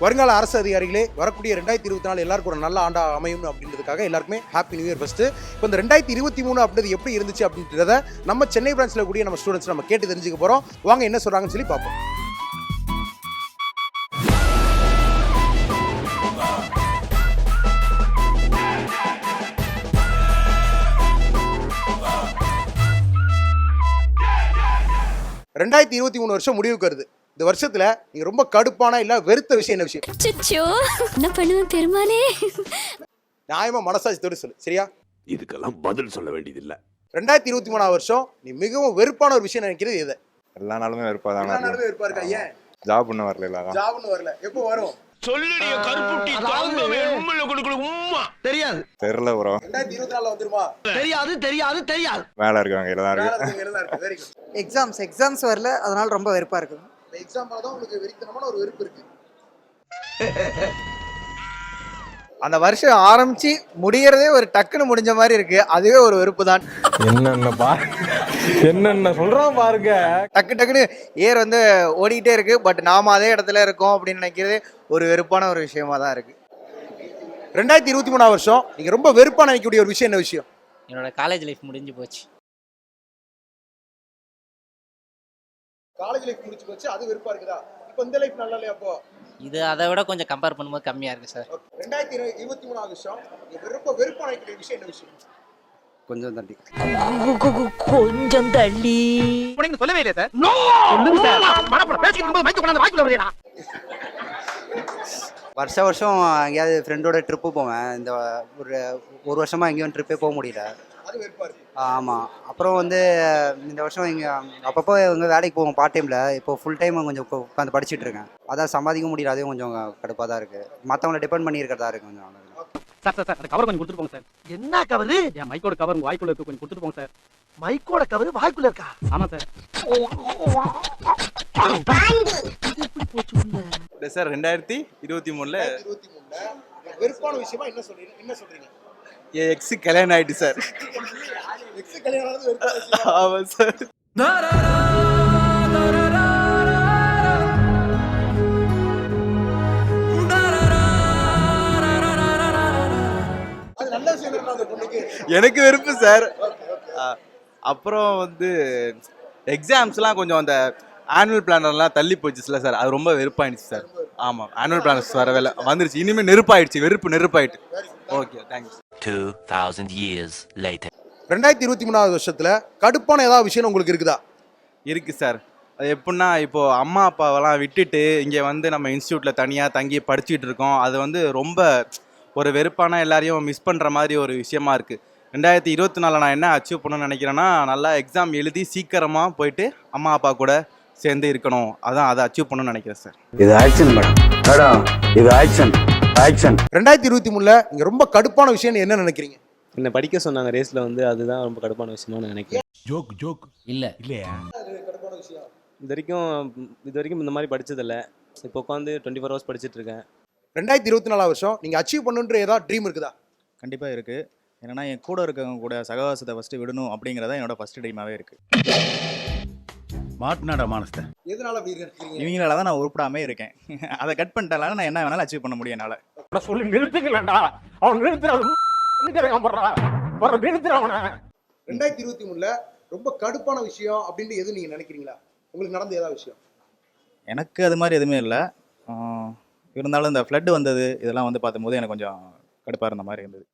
வருங்கால அரசு அதிகாரிகளே வரக்கூடிய ரெண்டாயிரத்தி இருபத்தி நாலு எல்லாருக்கும் ஒரு நல்ல ஆண்டா அமையும் அப்படின்றதுக்காக எல்லாருக்குமே ஹாப்பி நியூ இயர் ஃபஸ்ட்டு இப்போ இந்த ரெண்டாயிரத்தி இருபத்தி மூணு அப்படின்றது எப்படி இருந்துச்சு அப்படின்றத நம்ம சென்னை பிரான்ச்சில் கூடிய நம்ம ஸ்டூடெண்ட்ஸ் நம்ம கேட்டு தெரிஞ்சுக்க போகிறோம் வாங்க என்ன சொல்கிறாங்கன்னு சொல்லி பார்ப்போம். ரெண்டாயிரத்தி இருபத்தி மூணு வருஷம் முடிவுக்கு வருது. இந்த வருஷத்துல நீங்க ரொம்ப கடுப்பான இல்ல வெறுத்த விஷயம் என்ன விஷயம்? அச்சச்சோ என்ன பண்ணுவேன் பெருமாளே? நியாயமா மனசாட்சியோடு சொல்லு சரியா? இதுக்கெல்லாம் பதில் சொல்ல வேண்டியதில்லை. ரெண்டாயிரத்தி இருபத்தி மூணாவது வருஷம் நீ மிகவும் வெறுப்பான ஒரு விஷயம் நினைக்கிறது எது? எல்லா நாளுமே வெறுப்பா எல்லா தானே நாளுமே வெறுப்பா இருக்கா? ஏன்? ஜாப் பண்ண வரல அதான். ஜாப்னு வரல. எப்போ வரும்? சொல்லுடைய கருப்புட்டி தாங்கவே உண்மையில கொடுக்கணும் உம்மா. தெரியாது. தெரியல ப்ரோ ரெண்டாயிரத்தி இருபத்தி நாலுல வந்துருமா? தெரியாது தெரியாது தெரியாது. வேலை இருக்காங்க எல்லாம் வேலை இருக்கு இருக்குங்க, எல்லாம் இருக்கு. வெரி குட் எக்ஸாம்ஸ் எக்ஸாம்ஸ் வரல அதனால ரொம்ப வெறுப்பா இருக்குது இந்த எக்ஸாம் தான் உங்களுக்கு வெறித்தனமான ஒரு வெறுப்பு இருக்கு. அந்த வருஷம் ஆரம்பிச்சு முடியறதே ஒரு டக்குன்னு முடிஞ்ச மாதிரி இருக்கு. அதுவே ஒரு வெறுப்பு தான் என்னென்ன பா என்னென்ன சொல்றான் பாருங்க. டக்கு டக்குன்னு ஏர் வந்து ஓடிக்கிட்டே இருக்கு. பட் நாம அதே இடத்துல இருக்கோம் அப்படின்னு நினைக்கிறது ஒரு வெறுப்பான ஒரு விஷயமா தான் இருக்கு. ரெண்டாயிரத்தி இருபத்தி மூணாவது வருஷம் நீங்க ரொம்ப வெறுப்பா நினைக்கக்கூடிய ஒரு விஷயம் என்ன விஷயம்? என்னோட காலேஜ் லைஃப் முடிஞ்சு போச்சு. காலேஜ் லைஃப் முடிச்சு போச்சு அது வெறுப்பா இருக்குதா? இப்போ இந்த லைஃப் நல்லா இல்லையா அப்போ? இது அதை விட கொஞ்சம் கம்பேர் பண்ணும்போது கம்மியாக இருக்குது சார். ரெண்டாயிரத்தி இருபத்தி மூணாவது ரொம்ப வெறுப்பா நினைக்கக்கூடிய விஷயம் என்ன விஷயம்? கொஞ்சம் தண்டி கொஞ்சம் தள்ளி. உனக்கு சொல்லவே இல்லையா சார். சொல்லுங்க சார். மனப்பட பேசிக்கிட்டு இருக்கும்போது மைக்கு கொண்டாந்து வாய்க்குள்ள வரீடா வருஷ வருஷம் எங்கேயாவது ஃப்ரெண்டோட ட்ரிப்பு போவேன். இந்த ஒரு ஒரு வருஷமா எங்கேயும் ட்ரிப்பே போக முடியல. இருக்கு ஆமாம் அப்புறம் வந்து இந்த வருஷம் இங்கே அப்பப்போ இவங்க வேலைக்கு போவோம் பார்ட் டைமில் இப்போ ஃபுல் டைம் கொஞ்சம் உட்காந்து படிச்சுட்டு இருக்கேன். அதான் சம்பாதிக்க முடியல. அதே கொஞ்சம் கடுப்பாக தான் இருக்குது மற்றவங்கள டிபெண்ட் பண்ணி இருக்கிறதா இருக்கு கொஞ்சம் சார் சார் சார் அந்த கவர் கொஞ்சம் கொடுத்துட்டு போங்க சார் என்ன கவரு என் மைக்கோட கவர் உங்க வாய்க்குள்ள இருக்கு கொஞ்சம் கொடுத்துட்டு போங்க சார் மைக்கோட கவரு வாய்க்குள்ள இருக்கா? ஆமா சார் சார் ரெண்டாயிரத்தி இருபத்தி மூணுல இருபத்தி மூணுல வெறுப்பான விஷயமா என்ன சொல்றீங்க? என்ன சொல்றீங்க? என் எக்ஸு கல்யாணம் ஆயிட்டு சார் எக்ஸ் கல்யாணம் ஆமாம் சார் எனக்கு வெறுப்பு சார் அப்புறம் வந்து எக்ஸாம்ஸ்லாம் கொஞ்சம் அந்த ஆனுவல் பிளானர்லாம் தள்ளி போச்சுல சார் அது ரொம்ப வெறுப்பாயிடுச்சு சார் ஆமாம் ஆனுவல் பிளானர்ஸ் வரவே இல்லை வந்துருச்சு. இனிமேல் நெருப்பாயிடுச்சு. வெறுப்பு நெருப்பாயிட்டு. Okay thanks 2000 years later. ரெண்டாயிரத்தி இருபத்தி மூணாவது வருஷத்துல கடுப்பான ஏதாவது விஷயம் உங்களுக்கு இருக்குதா? இருக்கு சார் அது எப்படின்னா இப்போ அம்மா அப்பாவெல்லாம் விட்டுட்டு இங்கே வந்து நம்ம இன்ஸ்டியூட்ல தனியாக தங்கி படிச்சுட்டு இருக்கோம். அது வந்து ரொம்ப ஒரு வெறுப்பான எல்லாரையும் மிஸ் பண்ணுற மாதிரி ஒரு விஷயமா இருக்கு. ரெண்டாயிரத்தி இருபத்தி நாலில் நான் என்ன அச்சீவ் பண்ணணும்னு நினைக்கிறேன்னா நல்லா எக்ஸாம் எழுதி சீக்கிரமாக போயிட்டு அம்மா அப்பா கூட சேர்ந்து இருக்கணும். அதான் அதை அச்சீவ் பண்ணணும்னு நினைக்கிறேன் சார் இது ஆக்ஷன் மேடம் மேடம் இது ஆக்ஷன் ஆக்ஷன் ரெண்டாயிரத்தி இருபத்தி மூணுல நீங்க ரொம்ப கடுப்பான விஷயம் என்ன நினைக்கிறீங்க? என்ன படிக்க சொன்னாங்க ரேஸ்ல வந்து அதுதான் ரொம்ப கடுப்பான விஷயமா நான் நினைக்கிறேன். ஜோக் ஜோக் இல்ல. இல்லையா? இது வரைக்கும் இது வரைக்கும் இந்த மாதிரி படிச்சதில்ல. இப்போ உட்காந்து டுவெண்ட்டி ஃபோர் ஹவர்ஸ் படிச்சிட்டு இருக்கேன். ரெண்டாயிரத்தி இருபத்தி நாலாவது வருஷம் நீங்க அச்சீவ் பண்ணுன்ற ஏதாவது ட்ரீம் இருக்குதா? கண்டிப்பா இருக்கு. என்னன்னா என் கூட இருக்கவங்க கூட சகவாசத்தை ஃபர்ஸ்ட் விடணும் அப்படிங்கறத என்னோட ஃபர்ஸ்ட் ட்ரீமாவே இருக்கு. மாட்டினாடா மானஸ்த எதனால இவங்களால தான் நான் உருப்படாமே இருக்கேன். அதை கட் பண்ணிட்டாலும் நான் என்ன வேணாலும் அச்சீவ் பண்ண முடியும் என்னால. சொல்லி நிறுத்துக்கலடா அவன் நிறுத்துறான் ரெண்டாயிரத்தி இருபத்தி மூணுல ரொம்ப கடுப்பான விஷயம் அப்படின்னு எது நீங்க நினைக்கிறீங்களா? உங்களுக்கு நடந்த ஏதாவது விஷயம்? எனக்கு அது மாதிரி எதுவுமே இல்லை. இருந்தாலும் இந்த ஃப்ளட் வந்தது இதெல்லாம் வந்து பார்க்கும்போது எனக்கு கொஞ்சம் கடுப்பாக இருந்த மாதிரி இருந்தது.